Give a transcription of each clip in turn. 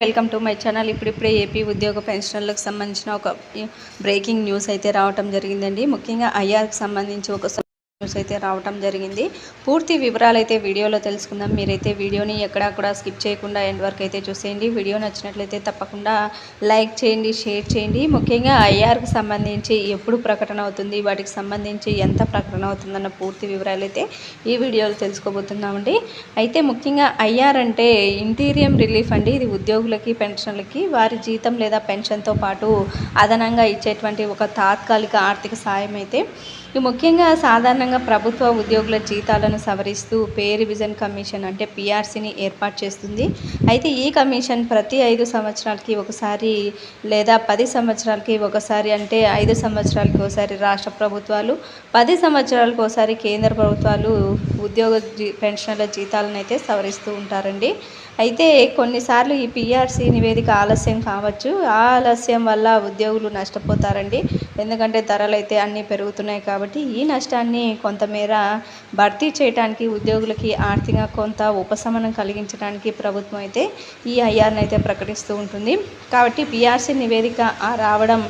Welcome to my channel. ఇప్పుడిప్పుడే AP ఉద్యోగ పెన్షనర్లకు సంబంధించిన ఒక బ్రేకింగ్ న్యూస్ అయితే రావటం జరిగిందండి. ముఖ్యంగా ఐఆర్కి సంబంధించి ఒక న్యూస్ అయితే రావటం జరిగింది. పూర్తి వివరాలు అయితే వీడియోలో తెలుసుకుందాం. మీరైతే వీడియోని ఎక్కడా కూడా స్కిప్ చేయకుండా ఎండ్ వరకు అయితే చూసేయండి. వీడియో నచ్చినట్లయితే తప్పకుండా లైక్ చేయండి షేర్ చేయండి. ముఖ్యంగా ఐఆర్కి సంబంధించి ఎప్పుడు ప్రకటన అవుతుంది వాటికి సంబంధించి ఎంత ప్రకటన అవుతుందన్న పూర్తి వివరాలు అయితే ఈ వీడియోలో తెలుసుకోబోతున్నామండి. అయితే ముఖ్యంగా ఐఆర్ అంటే ఇంటీరియం రిలీఫ్ అండి. ఇది ఉద్యోగులకి పెన్షన్లకి వారి జీతం లేదా పెన్షన్తో పాటు అదనంగా ఇచ్చేటువంటి ఒక తాత్కాలిక ఆర్థిక సాయం అయితే ముఖ్యంగా సాధారణంగా ప్రభుత్వ ఉద్యోగుల జీతాలను సవరిస్తూ పే రివిజన్ కమిషన్ అంటే పిఆర్సీని ఏర్పాటు చేస్తుంది. అయితే ఈ కమిషన్ ప్రతి ఐదు సంవత్సరాలకి ఒకసారి లేదా పది సంవత్సరాలకి ఒకసారి అంటే ఐదు సంవత్సరాలకి ఒకసారి రాష్ట్ర ప్రభుత్వాలు పది సంవత్సరాలకు ఒకసారి కేంద్ర ప్రభుత్వాలు ఉద్యోగ జీ పెన్షన్ల జీతాలను అయితే సవరిస్తూ ఉంటారండి. అయితే కొన్నిసార్లు ఈ పిఆర్సీ నివేదిక ఆలస్యం కావచ్చు. ఆ ఆలస్యం వల్ల ఉద్యోగులు నష్టపోతారండి. ఎందుకంటే ధరలు అయితే అన్నీ పెరుగుతున్నాయి కాబట్టి కాబట్టి ఈ నష్టాన్ని కొంతమేర భర్తీ చేయడానికి ఉద్యోగులకి ఆర్థికంగా కొంత ఉపశమనం కలిగించడానికి ప్రభుత్వం అయితే ఈ ఐఆర్ని అయితే ప్రకటిస్తూ ఉంటుంది. కాబట్టి పిఆర్సీ నివేదిక రావడం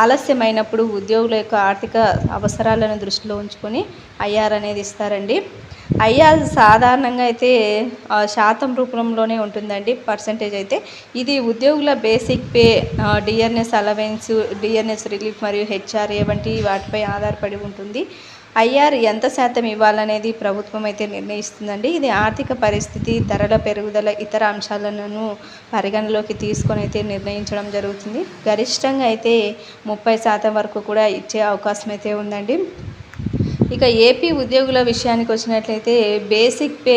ఆలస్యమైనప్పుడు ఉద్యోగుల యొక్క ఆర్థిక అవసరాలను దృష్టిలో ఉంచుకొని ఐఆర్ అనేది ఇస్తారండి. ఐఆర్ సాధారణంగా అయితే శాతం రూపంలోనే ఉంటుందండి పర్సంటేజ్ అయితే. ఇది ఉద్యోగుల basic pay DRS allowance DRS relief మరియు హెచ్ఆర్ఏ వంటి వాటిపై ఆధారపడి ఉంటుంది. ఐఆర్ ఎంత శాతం ఇవ్వాలనేది ప్రభుత్వం అయితే నిర్ణయిస్తుందండి. ఇది ఆర్థిక పరిస్థితి ధరల పెరుగుదల ఇతర అంశాలను పరిగణలోకి తీసుకొని అయితే నిర్ణయించడం జరుగుతుంది. గరిష్టంగా అయితే ముప్పై శాతం వరకు కూడా ఇచ్చే అవకాశం అయితే ఉందండి. ఇక ఏపీ ఉద్యోగుల విషయానికి వచ్చినట్లయితే బేసిక్ పే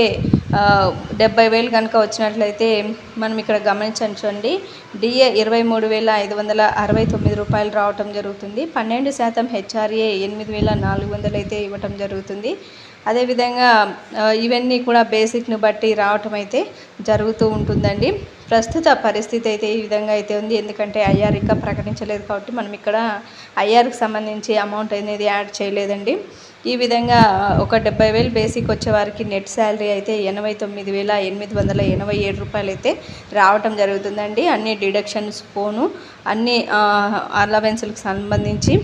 డెబ్బై వేలు కనుక వచ్చినట్లయితే మనం ఇక్కడ గమనించండి డిఏ ఇరవై మూడు వేల ఐదు వందల అరవై తొమ్మిది రూపాయలు రావటం జరుగుతుంది. పన్నెండు శాతం హెచ్ఆర్ఏ ఎనిమిది వేల నాలుగు వందలు అయితే ఇవ్వటం జరుగుతుంది. అదేవిధంగా ఇవన్నీ కూడా బేసిక్ను బట్టి రావటం అయితే జరుగుతూ ఉంటుందండి. ప్రస్తుత పరిస్థితి అయితే ఈ విధంగా అయితే ఉంది. ఎందుకంటే ఐఆర్ ఇంకా ప్రకటించలేదు కాబట్టి మనం ఇక్కడ ఐఆర్కి సంబంధించి అమౌంట్ అనేది యాడ్ చేయలేదండి. ఈ విధంగా ఒక డెబ్బై వేలు బేసిక్ వచ్చేవారికి నెట్ శాలరీ అయితే ఎనభై తొమ్మిది వేల ఎనిమిది వందల ఎనభై ఏడు రూపాయలు అయితే రావటం జరుగుతుందండి. అన్ని డిడక్షన్స్ పోను అన్ని అలవెన్సులకు సంబంధించి.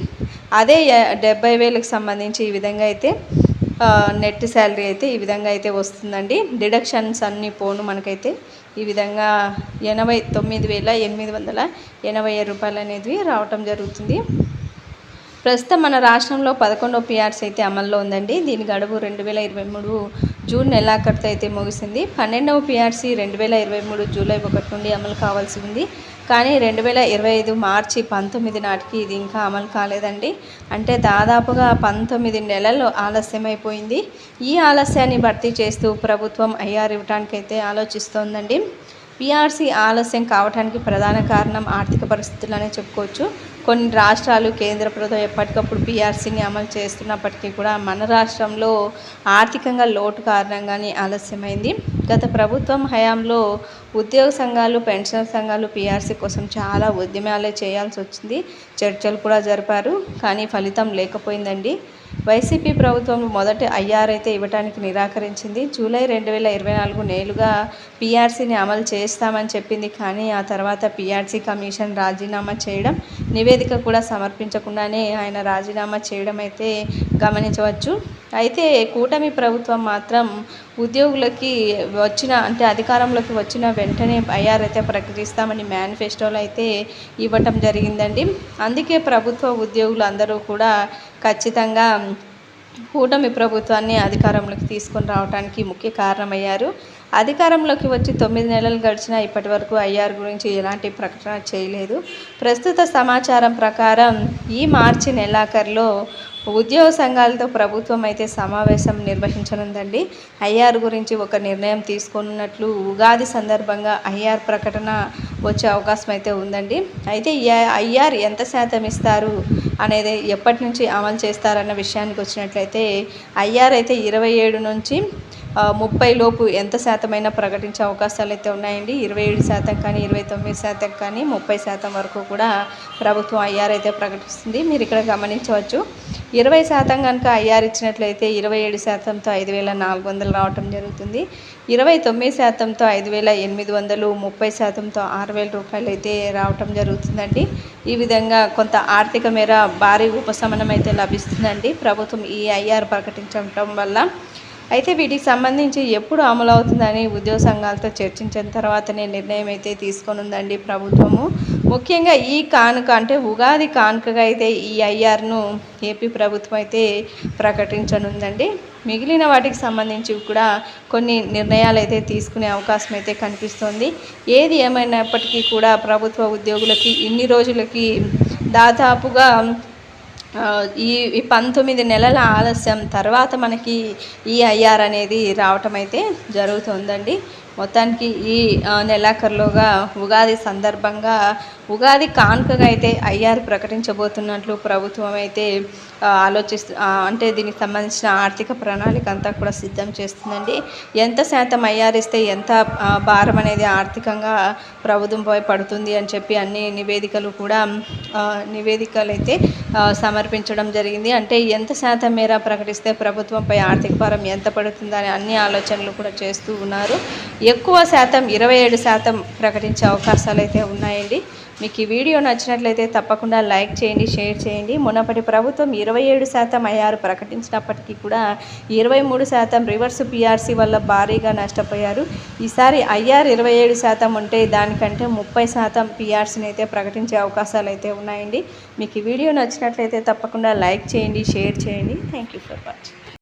అదే డెబ్బై వేలకు సంబంధించి ఈ విధంగా అయితే నెట్ శాలరీ అయితే ఈ విధంగా అయితే వస్తుందండి. డిడక్షన్స్ అన్నీ పోను మనకైతే ఈ విధంగా ఎనభై తొమ్మిది వేల ఎనిమిది వందల ఎనభై రూపాయలు అనేది రావటం జరుగుతుంది. ప్రస్తుతం మన రాష్ట్రంలో పదకొండో పిఆర్సీ అయితే అమల్లో ఉందండి. దీని గడువు రెండు వేల ఇరవై మూడు జూన్ నెలాఖరుతో అయితే ముగిసింది. పన్నెండవ పిఆర్సీ రెండు వేల ఇరవై మూడు జూలై ఒకటి నుండి అమలు కావాల్సి ఉంది. కానీ రెండు వేల ఇరవై ఐదు మార్చి పంతొమ్మిది నాటికి ఇది ఇంకా అమలు కాలేదండి. అంటే దాదాపుగా పంతొమ్మిది నెలలు ఆలస్యమైపోయింది. ఈ ఆలస్యాన్ని భర్తీ చేస్తూ ప్రభుత్వం ఐఆర్ ఇవ్వడానికైతే ఆలోచిస్తోందండి. పిఆర్సీ ఆలస్యం కావడానికి ప్రధాన కారణం ఆర్థిక పరిస్థితులనే చెప్పుకోవచ్చు. కొన్ని రాష్ట్రాలు కేంద్ర ప్రభుత్వం ఎప్పటికప్పుడు పీఆర్సీని అమలు చేస్తున్నప్పటికీ కూడా మన రాష్ట్రంలో ఆర్థికంగా లోటు కారణంగానే ఆలస్యమైంది. గత ప్రభుత్వం హయాంలో ఉద్యోగ సంఘాలు పెన్షన్ సంఘాలు పిఆర్సీ కోసం చాలా ఉద్యమాలే చేయాల్సి వచ్చింది. చర్చలు కూడా జరిపారు. కానీ ఫలితం లేకపోయిందండి. వైసీపీ ప్రభుత్వం మొదటి ఐఆర్ అయితే ఇవ్వడానికి నిరాకరించింది. జూలై రెండు వేల ఇరవై నాలుగు నేలుగా పీఆర్సీని అమలు చేస్తామని చెప్పింది. కానీ ఆ తర్వాత పిఆర్సీ కమిషన్ రాజీనామా చేయడం నివేదిక కూడా సమర్పించకుండానే ఆయన రాజీనామా చేయడం అయితే గమనించవచ్చు. అయితే కూటమి ప్రభుత్వం మాత్రం ఉద్యోగులకి వచ్చిన అంటే అధికారంలోకి వచ్చిన వెంటనే ఐఆర్ అయితే ప్రకటిస్తామని మేనిఫెస్టోలో అయితే ఇవ్వటం జరిగిందండి. అందుకే ప్రభుత్వ ఉద్యోగులు అందరూ కూడా ఖచ్చితంగా కూటమి ప్రభుత్వాన్ని అధికారంలోకి తీసుకొని రావడానికి ముఖ్య కారణమయ్యారు. అధికారంలోకి వచ్చి తొమ్మిది నెలలు గడిచినా ఇప్పటి వరకు ఐఆర్ గురించి ఎలాంటి ప్రకటన చేయలేదు. ప్రస్తుత సమాచారం ప్రకారం ఈ మార్చి నెలాఖరులో ఉద్యోగ సంఘాలతో ప్రభుత్వం అయితే సమావేశం నిర్వహించనుందండి. ఐఆర్ గురించి ఒక నిర్ణయం తీసుకున్నట్లు ఉగాది సందర్భంగా ఐఆర్ ప్రకటన వచ్చే అవకాశం అయితే ఉందండి. అయితే ఐఆర్ ఎంత శాతం ఇస్తారు అనేది ఎప్పటి నుంచి అమలు చేస్తారన్న విషయానికి వచ్చినట్లయితే ఐఆర్ అయితే ఇరవై ఏడు నుంచి ముప్పై లోపు ఎంత శాతమైనా ప్రకటించే అవకాశాలు అయితే ఉన్నాయండి. ఇరవై ఏడు శాతం కానీ ఇరవై తొమ్మిది శాతం కానీ ముప్పై శాతం వరకు కూడా ప్రభుత్వం ఐఆర్ అయితే ప్రకటిస్తుంది. మీరు ఇక్కడ గమనించవచ్చు. ఇరవై శాతం కనుక ఐఆర్ ఇచ్చినట్లయితే ఇరవై ఏడు శాతంతో ఐదు వేల నాలుగు వందలు రావటం జరుగుతుంది. ఇరవై తొమ్మిది శాతంతో ఐదు వేల ఎనిమిది వందలు ముప్పై శాతంతో ఆరు వేల రూపాయలు అయితే రావటం జరుగుతుందండి. ఈ విధంగా కొంత ఆర్థిక మేర భారీ ఉపశమనం అయితే లభిస్తుందండి. ప్రభుత్వం ఈ ఐఆర్ ప్రకటించడం వల్ల అయితే వీటికి సంబంధించి ఎప్పుడు అమలు అవుతుందని ఉద్యోగ సంఘాలతో చర్చించిన తర్వాతనే నిర్ణయం అయితే తీసుకొనుందండి ప్రభుత్వము. ముఖ్యంగా ఈ కానుక అంటే ఉగాది కానుకగా అయితే ఈ ఐఆర్ను ఏపీ ప్రభుత్వం అయితే ప్రకటించనుందండి. మిగిలిన వాటికి సంబంధించి కూడా కొన్ని నిర్ణయాలు అయితే తీసుకునే అవకాశం అయితే కనిపిస్తోంది. ఏది ఏమైనప్పటికీ కూడా ప్రభుత్వ ఉద్యోగులకి ఇన్ని రోజులకి దాదాపుగా ఈ ఈ పంతొమ్మిది నెలల ఆలస్యం తర్వాత మనకి ఈ ఐఆర్ అనేది రావటం అయితే జరుగుతుందండి. మొత్తానికి ఈ నెలాఖరులోగా ఉగాది సందర్భంగా ఉగాది కానుకగా అయితే ఐఆర్ ప్రకటించబోతున్నట్లు ప్రభుత్వం అయితే ఆలోచిస్తు అంటే దీనికి సంబంధించిన ఆర్థిక ప్రణాళిక అంతా కూడా సిద్ధం చేస్తుందండి. ఎంత శాతం ఐఆర్ ఇస్తే ఎంత భారం అనేది ఆర్థికంగా ప్రభుత్వంపై పడుతుంది అని చెప్పి అన్ని నివేదికలు కూడా నివేదికలు అయితే సమర్పించడం జరిగింది. అంటే ఎంత శాతం మేర ప్రకటిస్తే ప్రభుత్వంపై ఆర్థిక భారం ఎంత పడుతుందని అన్ని ఆలోచనలు కూడా చేస్తూ ఉన్నారు. ఎక్కువ శాతం ఇరవై ఏడు శాతం ప్రకటించే అవకాశాలు అయితే ఉన్నాయండి. మీకు ఈ వీడియో నచ్చినట్లయితే తప్పకుండా లైక్ చేయండి షేర్ చేయండి. మునపటి ప్రభుత్వం ఇరవై ఏడు శాతం అయ్యారు ప్రకటించినప్పటికీ కూడా ఇరవై మూడు శాతం రివర్స్ పిఆర్సీ వల్ల భారీగా నష్టపోయారు. ఈసారి ఐఆర్ ఇరవై ఏడు శాతం ఉంటే దానికంటే ముప్పై శాతం పిఆర్సీని అయితే ప్రకటించే అవకాశాలు అయితే ఉన్నాయండి. మీకు ఈ వీడియో నచ్చినట్లయితే తప్పకుండా లైక్ చేయండి షేర్ చేయండి. Thank you for watching.